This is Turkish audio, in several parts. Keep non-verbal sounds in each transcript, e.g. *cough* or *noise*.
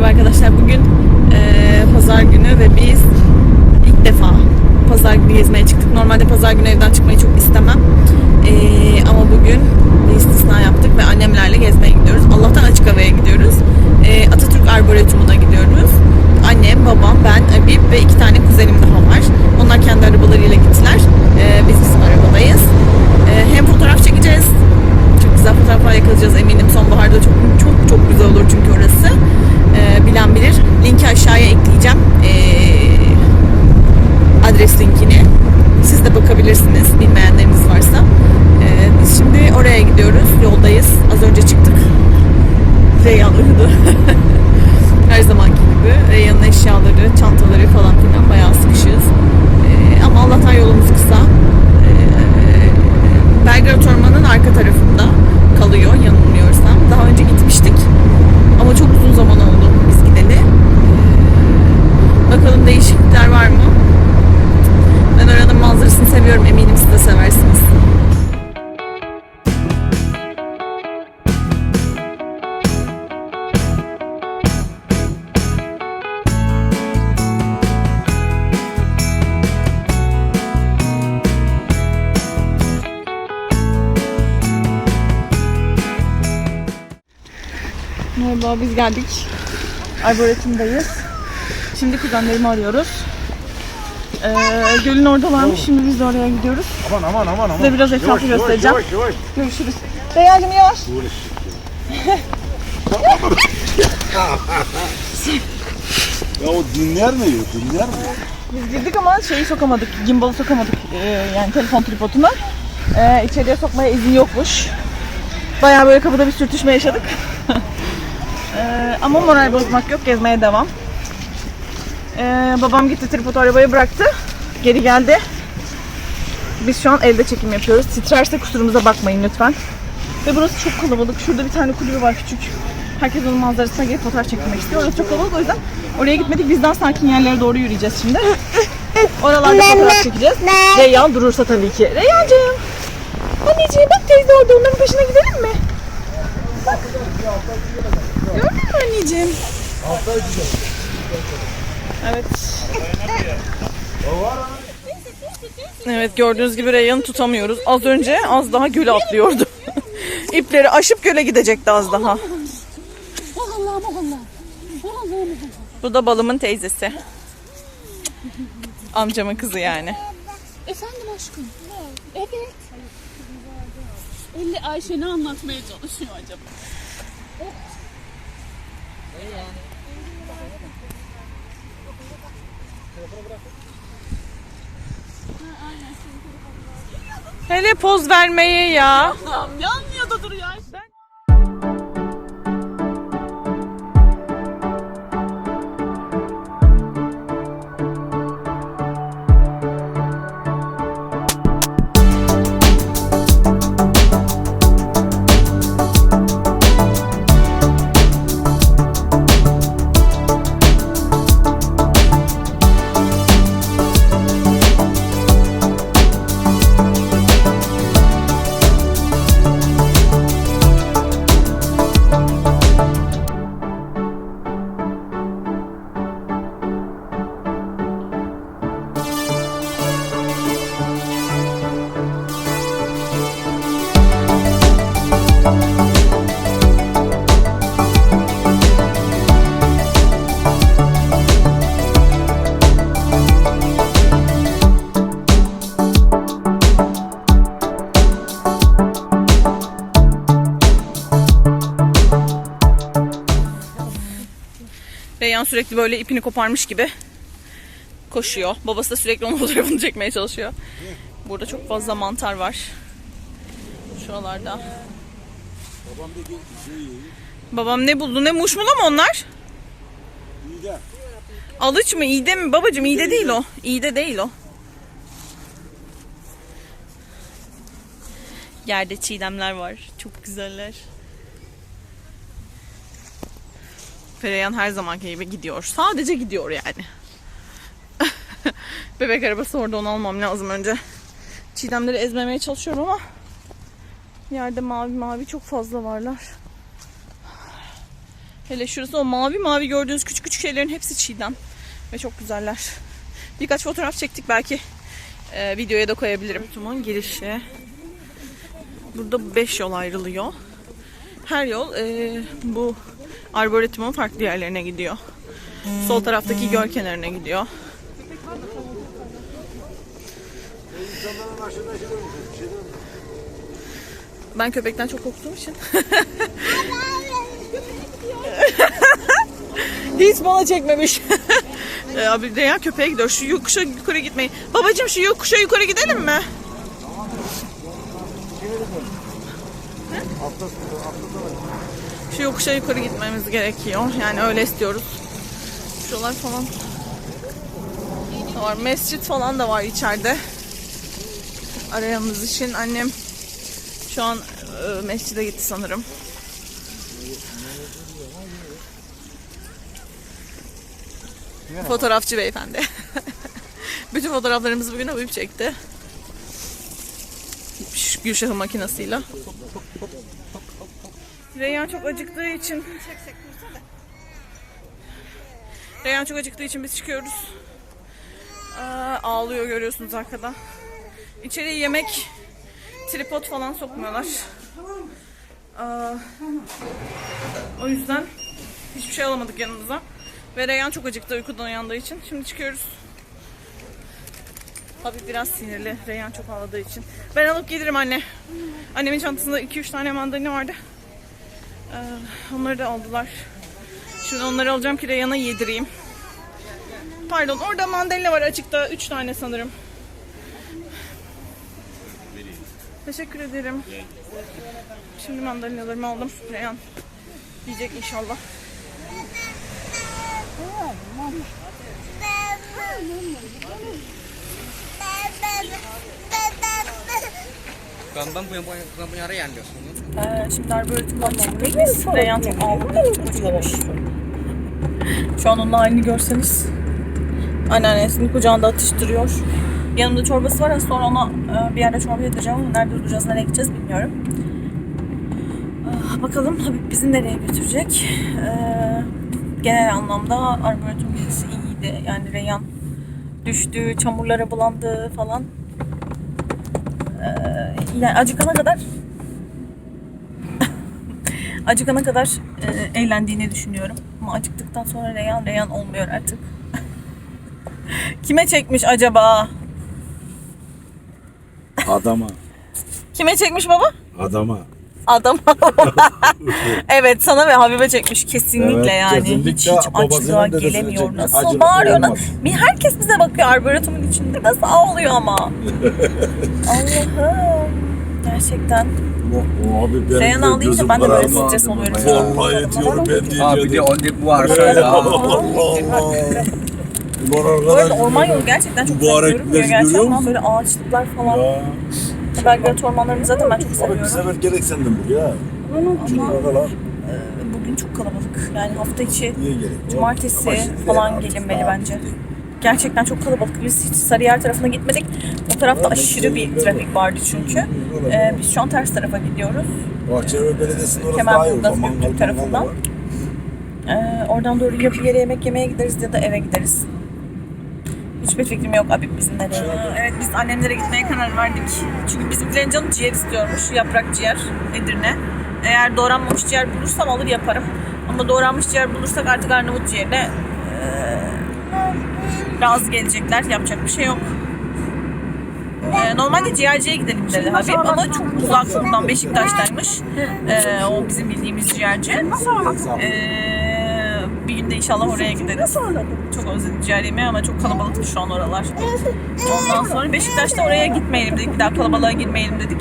Merhaba arkadaşlar. Bugün eee, pazar günü ve biz ilk defa pazar günü gezmeye çıktık. Normalde pazar günü evden çıkmayı çok istemem. Eee, ama bugün bir istisna yaptık ve annemlerle gezmeye gidiyoruz. Allah'tan açık havaya gidiyoruz. Eee, Atatürk Arboretum'una gidiyoruz. Annem, babam, ben, Abib ve iki tane kuzenim daha var. Onlar kendi arabalarıyla gittiler. Eee, biz bizim arabadayız. Eee, hem fotoğraf çekeceğiz çok güzel fotoğraflar yakalayacağız eminim. Sonbaharda çok çok çok güzel olur çünkü orası. Ee, bilen bilir. Linki aşağıya ekleyeceğim. Ee, adres linkini. Siz de bakabilirsiniz bilmeyenleriniz varsa. Ee, biz şimdi oraya gidiyoruz. Yoldayız. Az önce çıktık. Reyhan uyudu. Her gibi. Reyhan'ın eşyaları, çantaları falan filan bayağı sıkışığız. Ee, ama Allah'tan yolumuz kısa. Ee, Belgrad Ormanı'nın arka tarafında kalıyor yanılmıyorsam. Daha önce gitmiştik. Ama çok uzun zaman oldu biz gideli. Ee, Bakalım değişiklikler var mı? Ben oranın manzarasını seviyorum. Eminim siz de seversiniz. Merhaba biz geldik. Arboretum'dayız. Şimdi kuzenlerimi arıyoruz. Ee, gölün oradalarmış. Şimdi biz de oraya gidiyoruz. Aman aman aman aman. Size biraz etrafı göstereceğim. Yavaş yavaş Görüşürüz. Reyhancığım yavaş. *laughs* Ya o dinler mi? Dinler mi? Biz girdik ama şeyi sokamadık. Gimbal'ı sokamadık. Ee, yani telefon tripoduna. Ee, içeriye sokmaya izin yokmuş. Bayağı böyle kapıda bir sürtüşme yaşadık. Ee, ama moral bozmak yok. Gezmeye devam. Ee, babam gitti tripodu arabaya bıraktı. Geri geldi. Biz şu an evde çekim yapıyoruz. Titrerse kusurumuza bakmayın lütfen. Ve burası çok kalabalık. Şurada bir tane kulübü var küçük. Herkes onun manzarasına gelip fotoğraf çekmek istiyor. Orası çok kalabalık o yüzden oraya gitmedik. Biz daha sakin yerlere doğru yürüyeceğiz şimdi. Oralarda fotoğraf çekeceğiz. Reyhan durursa tabii ki. Reyhancığım. Anneciğim bak teyze orada onların peşine gidelim mi? Gördün mü anneciğim? Evet. Evet gördüğünüz gibi Reyhan'ı tutamıyoruz. Az önce az daha göle atlıyordu. *laughs* İpleri aşıp göle gidecekti az daha. Bu da balımın teyzesi. Amcamın kızı yani. Efendim aşkım. Evet. Elli Ayşe ne anlatmaya çalışıyor acaba? Hele poz vermeye ya. Yanmıyor da duruyor Ayşe. Reyhan sürekli böyle ipini koparmış gibi koşuyor. Babası da sürekli onun *laughs* fotoğrafını çekmeye çalışıyor. Burada çok fazla mantar var. Şuralarda. Babam dedi şey Babam ne buldu? Ne muşmula mı onlar? iyi de. Alıç mı? İğde mi? Babacım iğde değil o. İğde değil o. Yerde çiğdemler var. Çok güzeller. Fereyan her zamanki gibi gidiyor. Sadece gidiyor yani. *laughs* Bebek arabası orada onu almam lazım önce. Çiğdemleri ezmemeye çalışıyorum ama yerde mavi mavi çok fazla varlar. Hele şurası o mavi mavi gördüğünüz küçük küçük şeylerin hepsi çiğdem. Ve çok güzeller. Birkaç fotoğraf çektik belki e, videoya da koyabilirim. Tumun girişi. Burada 5 yol ayrılıyor. Her yol e, bu arboretumun farklı yerlerine gidiyor. Sol taraftaki göl kenarına gidiyor. Ben köpekten çok korktuğum için. *laughs* Hiç bana çekmemiş. *laughs* Ee, Abi Reyhan köpeğe gidiyor. Şu yokuşa yukarı gitmeyi. Babacım şu yokuşa yukarı gidelim mi? Şu yokuşa yukarı gitmemiz gerekiyor. Yani öyle istiyoruz. Şuralar falan var. Mescit falan da var içeride. Arayamız için annem şu an e, mescide gitti sanırım. Fotoğrafçı beyefendi. *laughs* Bütün fotoğraflarımızı bugün Habib çekti. Şu Gülşah'ın makinesiyle. Reyhan çok acıktığı için Reyhan çok acıktığı için biz çıkıyoruz. Aa, ağlıyor görüyorsunuz arkada. İçeriye yemek tripod falan sokmuyorlar. Aa, o yüzden hiçbir şey alamadık yanımıza. Ve Reyhan çok acıktı uykudan uyandığı için. Şimdi çıkıyoruz. Abi biraz sinirli. Reyhan çok ağladığı için. Ben alıp gelirim anne. Annemin çantasında 2-3 tane mandalina vardı. Ee, onları da aldılar. Şimdi onları alacağım ki Reyhan'a yedireyim. Pardon orada mandalina var açıkta. 3 tane sanırım. Teşekkür ederim. Şimdi mandalinalarımı aldım. Reyhan yiyecek inşallah. Gampang punya punya bukan punya Rian diyorsun. Ee, şimdi arboretumdan çıktık biz. Reyhan çok ağladı. Şu an onun halini görseniz. Anneannesini kucağında atıştırıyor. Yanımda çorbası var. Az sonra ona e, bir yerde çorba yedireceğim ama nerede duracağız, nereye gideceğiz bilmiyorum. Ah, Bakalım Habib bizi nereye götürecek. Ee, genel anlamda arboretum gezisi iyiydi. Yani Reyhan düştü, çamurlara bulandı falan. Ee, yani acıkana kadar *laughs* acıkana kadar e, eğlendiğini düşünüyorum. Ama acıktıktan sonra Reyhan Reyhan olmuyor artık. *laughs* Kime çekmiş acaba? Adama. Kime çekmiş baba? Adama. Adam. *laughs* evet sana ve Habibe çekmiş kesinlikle Evet, yani. kesinlikle Hiç hiç babasının açlığa dedesine gelemiyor. çekmiş. Nasıl Acılık bağırıyor? olmaz. Bir herkes bize bakıyor arboretumun içinde. Nasıl ağlıyor ama. *laughs* Allah'ım. Gerçekten. Abi benim Reyhan de ağlayınca gözüm ben de böyle karardı. stres oluyorum. Vallahi diyorum ben diyeceğim. Abi de on varsa ya. Allah Allah. Ulan Bu arada arkadaş. orman yolu gerçekten çok güzel Mübarek görünmüyor. Gerçekten böyle ağaçlıklar falan. Ya. Belgrad ormanlarını zaten ben çok Abi bir seviyorum. sefer gerek sendin buraya. Çünkü oralar Bugün çok kalabalık. Yani hafta içi cumartesi Ama falan gelinmeli bence. Gerçekten çok kalabalık. Biz hiç Sarıyer tarafına gitmedik. O tarafta aşırı bir evet. trafik vardı çünkü. Ee, biz şu an ters tarafa gidiyoruz. Bahçeli Belediyesi'nin orası daha iyi. Mangal tarafından. Ee, oradan doğru ya bir yere yemek yemeye gideriz ya da eve gideriz. Hiçbir fikrim yok abi bizim nereye. Evet biz annemlere gitmeye karar verdik. Çünkü bizimkilerin canı ciğer istiyormuş. Yaprak ciğer Edirne. Eğer doğranmamış ciğer bulursam alır yaparım. Ama doğranmış ciğer bulursak artık Arnavut ciğerine eee, razı gelecekler. Yapacak bir şey yok. Eee, normalde ciğerciye gidelim dedi Habib ama çok uzak buradan Beşiktaş'taymış. Eee, o bizim bildiğimiz ciğerci. Eee, bir gün de inşallah oraya gideriz. Çok özledim ama çok kalabalıktı şu an oralar. Ondan sonra Beşiktaş'ta oraya gitmeyelim dedik. Bir daha kalabalığa girmeyelim dedik.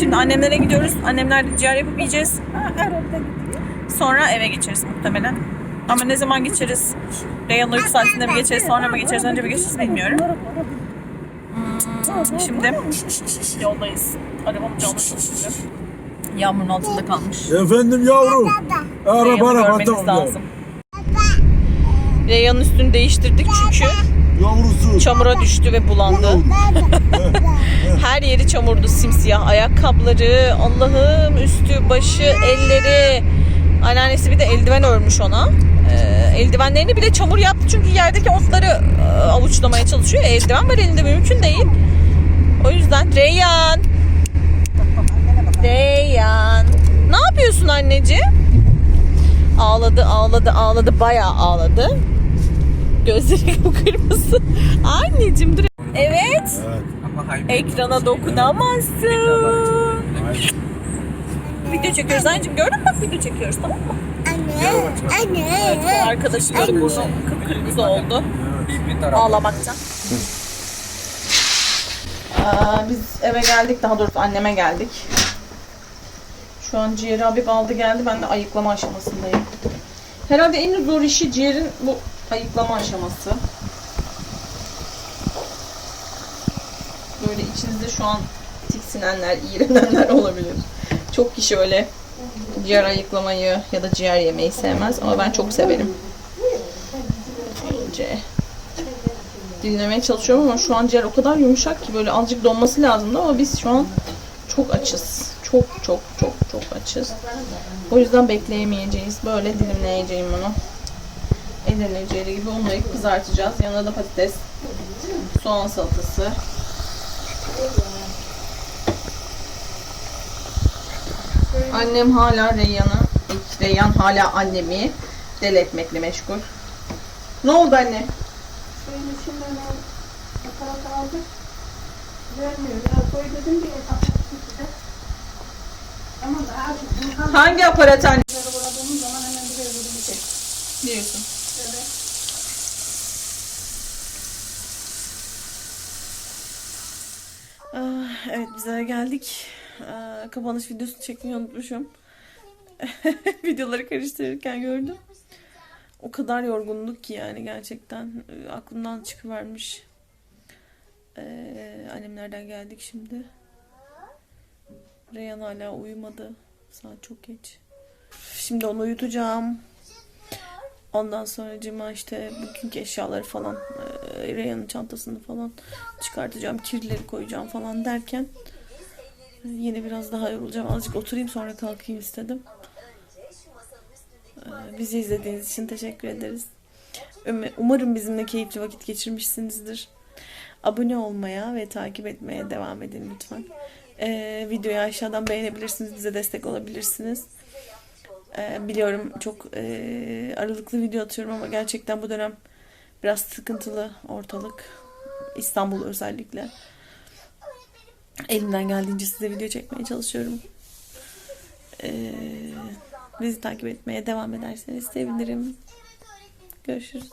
Şimdi annemlere gidiyoruz. Annemlerle ciğer yapıp yiyeceğiz. Sonra eve geçeriz muhtemelen. Ama ne zaman geçeriz? Reyhan uyku saatinde mi geçeriz, sonra mı geçeriz, önce mi geçeriz bilmiyorum. Hmm, Şimdi yoldayız. Camı çalışıyor. Yağmurun altında kalmış. Efendim yavrum. Araba araba görmeniz Reyhan'ın üstünü değiştirdik çünkü Yavrusu. çamura düştü ve bulandı. *laughs* Her yeri çamurdu simsiyah. Ayakkabıları, Allah'ım üstü, başı, elleri. Anneannesi bir de eldiven örmüş ona. Ee, eldivenlerini bile çamur yaptı çünkü yerdeki otları e, avuçlamaya çalışıyor. E, eldiven var elinde mümkün değil. O yüzden Reyyan. Reyyan. Ne yapıyorsun anneciğim? Ağladı, ağladı, ağladı. Bayağı ağladı. Gözleri *laughs* kıpkırmızı. Anneciğim dur. Evet. Ekrana dokunamazsın. Video çekiyoruz anneciğim. Gördün mü bak video çekiyoruz tamam mı? Evet bu arkadaşımın burnu kıpkırmızı oldu. Ağlamaktan. Aa, biz eve geldik daha doğrusu anneme geldik. Şu an ciğeri Habib aldı geldi ben de ayıklama aşamasındayım. Herhalde en zor işi ciğerin bu ayıklama aşaması. Böyle içinizde şu an tiksinenler, iğrenenler *laughs* olabilir. Çok kişi öyle ciğer ayıklamayı ya da ciğer yemeyi sevmez ama ben çok severim. İyice dinlemeye çalışıyorum ama şu an ciğer o kadar yumuşak ki böyle azıcık donması lazımdı ama biz şu an çok açız. Çok çok çok çok açız. O yüzden bekleyemeyeceğiz. Böyle dilimleyeceğim bunu. Edirne ciğeri gibi unlayıp kızartacağız. Yanına da patates, soğan salatası. Annem hala Reyyan'ı, Reyyan hala annemi deli etmekle meşgul. Ne oldu anne? Suyun içinden aparat aldık. Vermiyor. Biraz koy dedim diye Hangi aparat anne? Diyorsun. Evet. Ah, Evet biz eve geldik. Aa, Kapanış videosunu çekmeyi unutmuşum. *laughs* Videoları karıştırırken gördüm. O kadar yorgunluk ki yani gerçekten e, aklımdan çıkıvermiş. Ee, annemlerden geldik şimdi. Reyhan hala uyumadı. Saat çok geç. Şimdi onu uyutacağım. Ondan sonra cima işte bugünkü eşyaları falan e, Reyhan'ın çantasını falan çıkartacağım. Kirleri koyacağım falan derken yine biraz daha yorulacağım. Azıcık oturayım sonra kalkayım istedim. E, Bizi izlediğiniz için teşekkür ederiz. Umarım bizimle keyifli vakit geçirmişsinizdir. Abone olmaya ve takip etmeye devam edin lütfen. E, videoyu aşağıdan beğenebilirsiniz. Bize destek olabilirsiniz. Ee, biliyorum çok e, aralıklı video atıyorum ama gerçekten bu dönem biraz sıkıntılı ortalık. İstanbul özellikle. Elimden geldiğince size video çekmeye çalışıyorum. Ee, bizi takip etmeye devam ederseniz sevinirim. Görüşürüz.